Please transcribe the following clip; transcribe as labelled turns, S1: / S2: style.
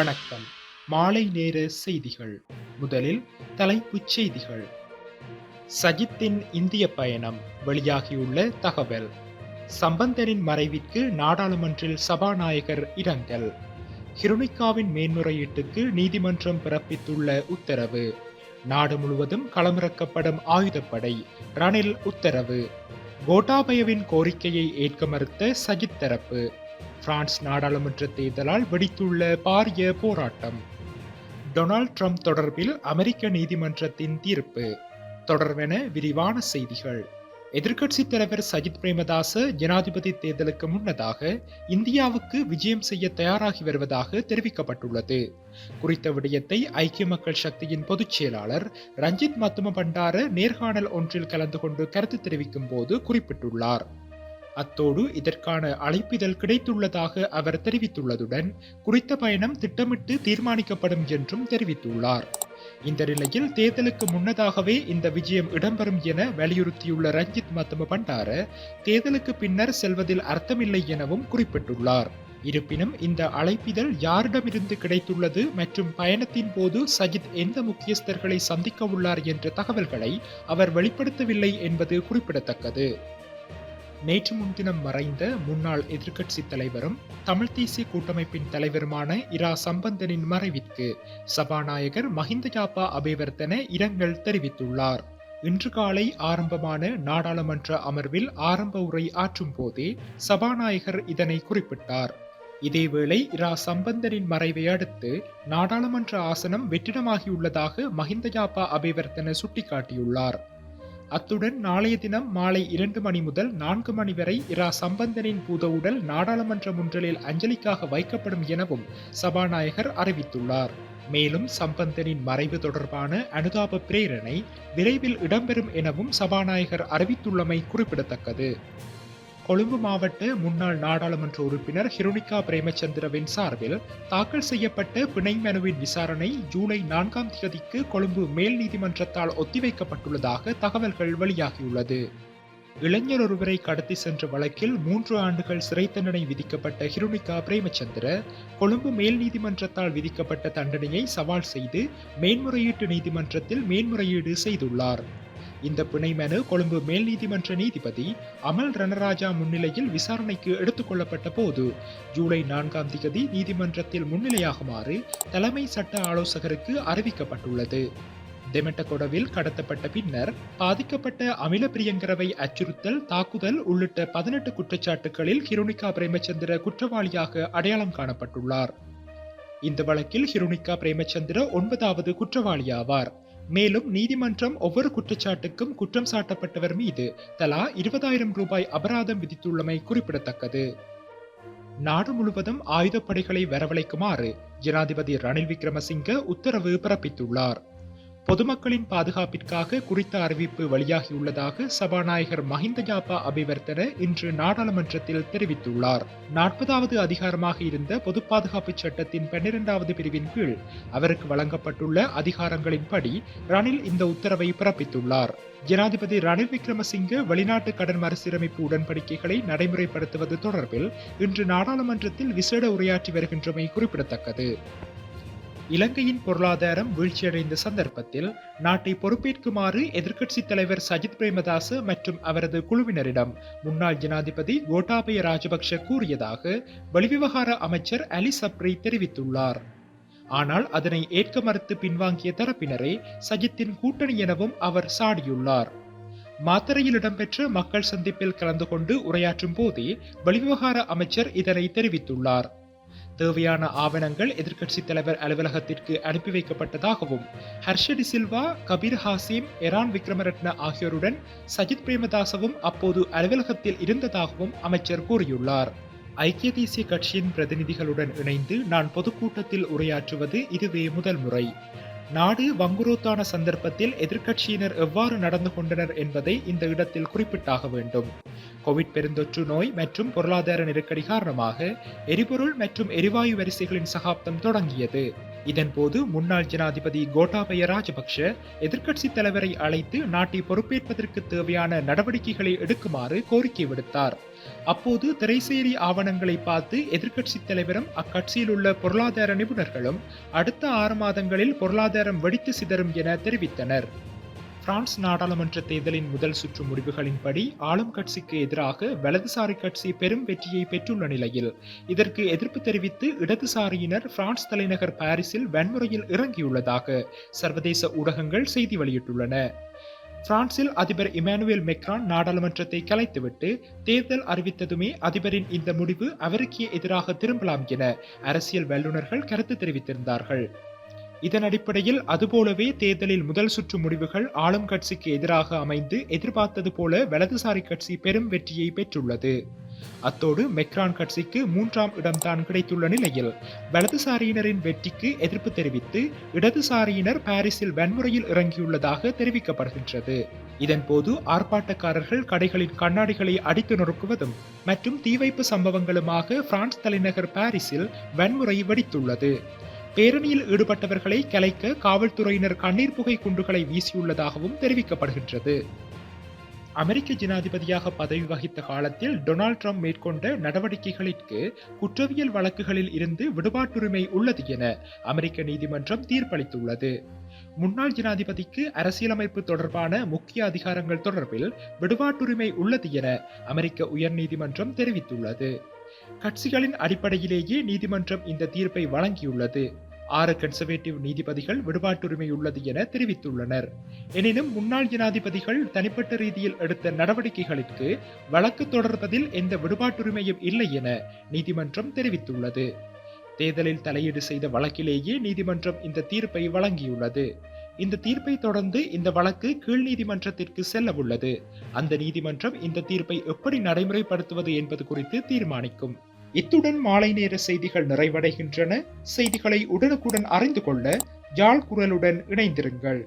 S1: வணக்கம். மாலை நேர செய்திகள். முதலில் தலைப்புச் செய்திகள். சஜித்தின் இந்திய பயணம் வெளியாகியுள்ள தகவல். சம்பந்தனின் மறைவிற்கு நாடாளுமன்றில் சபாநாயகர் இரங்கல். ஹிருணிகாவின் மேன்முறையீட்டுக்கு நீதிமன்றம் பிறப்பித்துள்ள உத்தரவு. நாடு முழுவதும் களமிறக்கப்படும் ஆயுதப்படை. ரணில் உத்தரவு. கோட்டாபயவின் கோரிக்கையை ஏற்க மறுத்த சஜித் தரப்பு. பிரான்ஸ் நாடாளுமன்ற தேர்தலால் வெடித்துள்ள பாரிய போராட்டம். டொனால்ட் ட்ரம்ப் தொடர்பில் அமெரிக்க நீதிமன்றத்தின் தீர்ப்பு. தொடர்வென விரிவான செய்திகள். எதிர்க்கட்சித் தலைவர் சஜித் பிரேமதாச ஜனாதிபதி தேர்தலுக்கு முன்னதாக இந்தியாவுக்கு விஜயம் செய்ய தயாராகி வருவதாக தெரிவிக்கப்பட்டுள்ளது. குறித்த விடயத்தை ஐக்கிய மக்கள் சக்தியின் பொதுச் செயலாளர் ரஞ்சித் மத்தும பண்டார நேர்காணல் ஒன்றில் கலந்து கொண்டு கருத்து தெரிவிக்கும் போது குறிப்பிட்டுள்ளார். அத்தோடு இதற்கான அழைப்பிதழ் கிடைத்துள்ளதாக அவர் தெரிவித்துள்ளதுடன் குறித்த பயணம் திட்டமிட்டு தீர்மானிக்கப்படும் என்றும் தெரிவித்துள்ளார். இந்த நிலையில் தேர்தலுக்கு முன்னதாகவே இந்த விஜயம் இடம்பெறும் என வலியுறுத்தியுள்ள ரஞ்சித் மத்தம பண்டார தேர்தலுக்கு பின்னர் செல்வதில் அர்த்தமில்லை எனவும் குறிப்பிட்டுள்ளார். இருப்பினும் இந்த அழைப்பிதழ் யாரிடமிருந்து கிடைத்துள்ளது மற்றும் பயணத்தின் போது சஜித் எந்த முக்கியஸ்தர்களை சந்திக்க உள்ளார் என்ற தகவல்களை அவர் வெளிப்படுத்தவில்லை என்பது குறிப்பிடத்தக்கது. நேற்று முன்தினம் மறைந்த முன்னாள் எதிர்க்கட்சி தலைவரும் தமிழ் தேசிய கூட்டமைப்பின் தலைவருமான இரா சம்பந்தனின் மறைவிற்கு சபாநாயகர் மஹிந்த ஜாப்பா அபேவர்த்தன இரங்கல் தெரிவித்துள்ளார். இன்று காலை ஆரம்பமான நாடாளுமன்ற அமர்வில் ஆரம்ப உரை ஆற்றும் போதே சபாநாயகர் இதனை குறிப்பிட்டார். இதேவேளை இரா சம்பந்தனின் மறைவை அடுத்து நாடாளுமன்ற ஆசனம் வெற்றிடமாகியுள்ளதாக மஹிந்த ஜாப்பா அபிவர்த்தன சுட்டிக்காட்டியுள்ளார். அத்துடன் நாளைய தினம் மாலை இரண்டு மணி முதல் நான்கு மணி வரை இரா சம்பந்தனின் பூதவுடல் நாடாளுமன்ற முன்றலில் அஞ்சலிக்காக வைக்கப்படும் எனவும் சபாநாயகர் அறிவித்துள்ளார். மேலும் சம்பந்தனின் மறைவு தொடர்பான அனுதாப பிரேரணை விரைவில் இடம்பெறும் எனவும் சபாநாயகர் அறிவித்துள்ளமை குறிப்பிடத்தக்கது. கொழும்பு மாவட்ட முன்னாள் நாடாளுமன்ற உறுப்பினர் ஹிருணிகா பிரேமச்சந்திரவின் சார்பில் தாக்கல் செய்யப்பட்ட பிணை மனுவின் விசாரணை ஜூலை நான்காம் தேதிக்கு கொழும்பு மேல் நீதிமன்றத்தால் ஒத்திவைக்கப்பட்டுள்ளதாக தகவல்கள் வெளியாகியுள்ளது. இளைஞர் ஒருவரை கடத்தி சென்ற வழக்கில் மூன்று ஆண்டுகள் சிறை தண்டனை விதிக்கப்பட்ட ஹிருணிகா பிரேமச்சந்திர கொழும்பு மேல் நீதிமன்றத்தால் விதிக்கப்பட்ட தண்டனையை சவால் செய்து மேன்முறையீட்டு நீதிமன்றத்தில் மேன்முறையீடு செய்துள்ளார். இந்த பிணை மனு கொழும்பு மேல் நீதிமன்ற நீதிபதி அமல் ரணராஜா முன்னிலையில் விசாரணைக்கு எடுத்துக் கொள்ளப்பட்ட போது ஜூலை நான்காம் தேதி நீதிமன்றத்தில் முன்னிலையாகுமாறு தலைமை சட்ட ஆலோசகருக்கு அறிவிக்கப்பட்டுள்ளது. தெமெட்டகொடவில் கடத்தப்பட்ட பின்னர் பாதிக்கப்பட்ட அமில பிரியங்கரவை அச்சுறுத்தல் தாக்குதல் உள்ளிட்ட பதினெட்டு குற்றச்சாட்டுகளில் ஹிருணிகா பிரேமச்சந்திர குற்றவாளியாக அடையாளம் காணப்பட்டுள்ளார். இந்த வழக்கில் ஹிருணிகா பிரேமச்சந்திர ஒன்பதாவது குற்றவாளியாவார் மேலும் நீதிமன்றம் ஒவ்வொரு குற்றச்சாட்டுக்கும் குற்றம் சாட்டப்பட்டவர் மீது தலா இருபதாயிரம் ரூபாய் அபராதம் விதித்துள்ளமை குறிப்பிடத்தக்கது. நாடு முழுவதும் ஆயுதப்படைகளை வரவழைக்குமாறு ஜனாதிபதி ரணில் விக்ரமசிங்க உத்தரவு பிறப்பித்துள்ளார். பொதுமக்களின் பாதுகாப்பிற்காக குறித்த அறிவிப்பு வெளியாகியுள்ளதாக சபாநாயகர் மஹிந்த ஜாபா அபிவர்த்தன இன்று நாடாளுமன்றத்தில் தெரிவித்துள்ளார். நாற்பதாவது அதிகாரமாக இருந்த பொது பாதுகாப்பு சட்டத்தின் பன்னிரெண்டாவது பிரிவின் கீழ் அவருக்கு வழங்கப்பட்டுள்ள அதிகாரங்களின்படி ரணில் இந்த உத்தரவை பிறப்பித்துள்ளார். ஜனாதிபதி ரணில் விக்ரமசிங்கே வெளிநாட்டு கடன் மறுசீரமைப்பு உடன்படிக்கைகளை நடைமுறைப்படுத்துவது தொடர்பில் இன்று நாடாளுமன்றத்தில் விசேட உரையாற்றி வருகின்றமை குறிப்பிடத்தக்கது. இலங்கையின் பொருளாதாரம் வீழ்ச்சியடைந்த சந்தர்ப்பத்தில் நாட்டை பொறுப்பேற்குமாறு எதிர்க்கட்சித் தலைவர் சஜித் பிரேமதாசு மற்றும் அவரது குழுவினரிடம் முன்னாள் ஜனாதிபதி கோட்டாபய ராஜபக்ஷ கூறியதாக வெளிவிவகார அமைச்சர் அலி சப்ரி தெரிவித்துள்ளார். ஆனால் அதனை ஏற்க மறுத்து பின்வாங்கிய தரப்பினரே சஜித்தின் கூட்டணி எனவும் அவர் சாடியுள்ளார். மாத்தரையில் இடம்பெற்ற மக்கள் சந்திப்பில் கலந்து கொண்டு உரையாற்றும் போதே வெளிவிவகார அமைச்சர் இதனை தெரிவித்துள்ளார். தேவையான ஆவணங்கள் எதிர்க்கட்சித் தலைவர் அலுவலகத்திற்கு அனுப்பி வைக்கப்பட்டதாகவும் ஹர்ஷடி சில்வா கபீர் ஹாசிம் எரான் விக்ரமரட்ன ஆகியோருடன் சஜித் பிரேமதாசவும் அப்போது அலுவலகத்தில் இருந்ததாகவும் அமைச்சர் கூறியுள்ளார். ஐக்கிய தேசிய கட்சியின் பிரதிநிதிகளுடன் இணைந்து நான் பொதுக்கூட்டத்தில் உரையாற்றுவது இதுவே முதல் முறை. நாடு வங்குரோத்தான சந்தர்ப்பத்தில் எதிர்க்கட்சியினர் எவ்வாறு நடந்து கொண்டனர் என்பதை இந்த இடத்தில் குறிப்பிட்டாக வேண்டும். கோவிட் பெருந்தொற்று நோய் மற்றும் பொருளாதார நெருக்கடி காரணமாக எரிபொருள் மற்றும் எரிவாயு வரிசைகளின் சகாப்தம் தொடங்கியது. இதன்போது முன்னாள் ஜனாதிபதி கோட்டாபய ராஜபக்ஷ எதிர்க்கட்சி தலைவரை அழைத்து நாட்டை பொறுப்பேற்பதற்கு தேவையான நடவடிக்கைகளை எடுக்குமாறு கோரிக்கை விடுத்தார். அப்போது திரைசேரி ஆவணங்களை பார்த்து எதிர்க்கட்சித் தலைவரும் அக்கட்சியில் உள்ள பொருளாதார நிபுணர்களும் அடுத்த ஆறு மாதங்களில் பொருளாதாரம் வெடித்து சிதறும் என தெரிவித்தனர். பிரான்ஸ் நாடாளுமன்ற தேர்தலின் முதல் சுற்று முடிவுகளின்படி ஆளும் கட்சிக்கு எதிராக வலதுசாரி கட்சி பெரும் வெற்றியை பெற்றுள்ள நிலையில் இதற்கு எதிர்ப்பு தெரிவித்து இடதுசாரியினர் பிரான்ஸ் தலைநகர் பாரிஸில் வன்முறையில் இறங்கியுள்ளதாக சர்வதேச ஊடகங்கள் செய்தி வெளியிட்டுள்ளன. பிரான்சில் அதிபர் இமானுவேல் மெக்ரான் நாடாளுமன்றத்தை கலைத்துவிட்டு தேர்தல் அறிவித்ததுமே அதிபரின் இந்த முடிவு அவருக்கு எதிராக திரும்பலாம் என அரசியல் வல்லுநர்கள் கருத்து தெரிவித்திருந்தார்கள். இதன் அடிப்படையில் அதுபோலவே தேர்தலில் முதல் சுற்று முடிவுகள் ஆளும் கட்சிக்கு எதிராக அமைந்து எதிர்பார்த்தது போல வலதுசாரி கட்சி பெரும் வெற்றியை பெற்றுள்ளது. அத்தோடு மெக்ரான் கட்சிக்கு மூன்றாம் இடம்தான் கிடைத்துள்ள நிலையில் வலதுசாரியினரின் வெற்றிக்கு எதிர்ப்பு தெரிவித்து இடதுசாரியினர் பாரிஸில் வன்முறையில் இறங்கியுள்ளதாக தெரிவிக்கப்படுகின்றது. இதன்போது ஆர்ப்பாட்டக்காரர்கள் கடைகளின் கண்ணாடிகளை அடித்து நொறுக்குவதும் மற்றும் தீவைப்பு சம்பவங்களுமாக பிரான்ஸ் தலைநகர் பாரிஸில் வன்முறை வெடித்துள்ளது. பேரணியில் ஈடுபட்டவர்களை கலைக்க காவல்துறையினர் கண்ணீர் புகை குண்டுகளை வீசியுள்ளதாகவும் தெரிவிக்கப்படுகின்றது. அமெரிக்க ஜனாதிபதியாக பதவி வகித்த காலத்தில் டொனால்ட் ட்ரம்ப் மேற்கொண்ட நடவடிக்கைகளிற்கு குற்றவியல் வழக்குகளில் இருந்து விடுபாட்டுரிமை உள்ளது என அமெரிக்க நீதிமன்றம் தீர்ப்பளித்துள்ளது. முன்னாள் ஜனாதிபதிக்கு அரசியலமைப்பு தொடர்பான முக்கிய அதிகாரங்கள் தொடர்பில் விடுபாட்டுரிமை உள்ளது என அமெரிக்க உயர்நீதிமன்றம் தெரிவித்துள்ளது. கட்சிகளின் அடிப்படையிலேயே நீதிமன்றம் இந்த தீர்ப்பை வழங்கியுள்ளது. ஆறு கன்சர்வேட்டிவ் நீதிபதிகள் விடுபாட்டுரிமை உள்ளது என தெரிவித்துள்ளனர். எனினும் முன்னாள் ஜனாதிபதிகள் தனிப்பட்ட ரீதியில் எடுத்த நடவடிக்கைகளுக்கு வழக்கு தொடர்வதில் எந்த விடுபாட்டுரிமையும் இல்லை என நீதிமன்றம் தெரிவித்துள்ளது. தேர்தலில் தலையீடு செய்த வழக்கிலேயே நீதிமன்றம் இந்த தீர்ப்பை வழங்கியுள்ளது. இந்த தீர்ப்பை தொடர்ந்து இந்த வழக்கு கீழ் நீதிமன்றத்திற்கு செல்ல உள்ளது அந்த நீதிமன்றம் இந்த தீர்ப்பை எப்படி நடைமுறைப்படுத்துவது என்பது குறித்து தீர்மானிக்கும். இத்துடன் மாலை நேர செய்திகள் நிறைவடைகின்றன. செய்திகளை உடனுக்குடன் அறிந்து கொள்ள யாழ் குரலுடன் இணைந்திருங்கள்.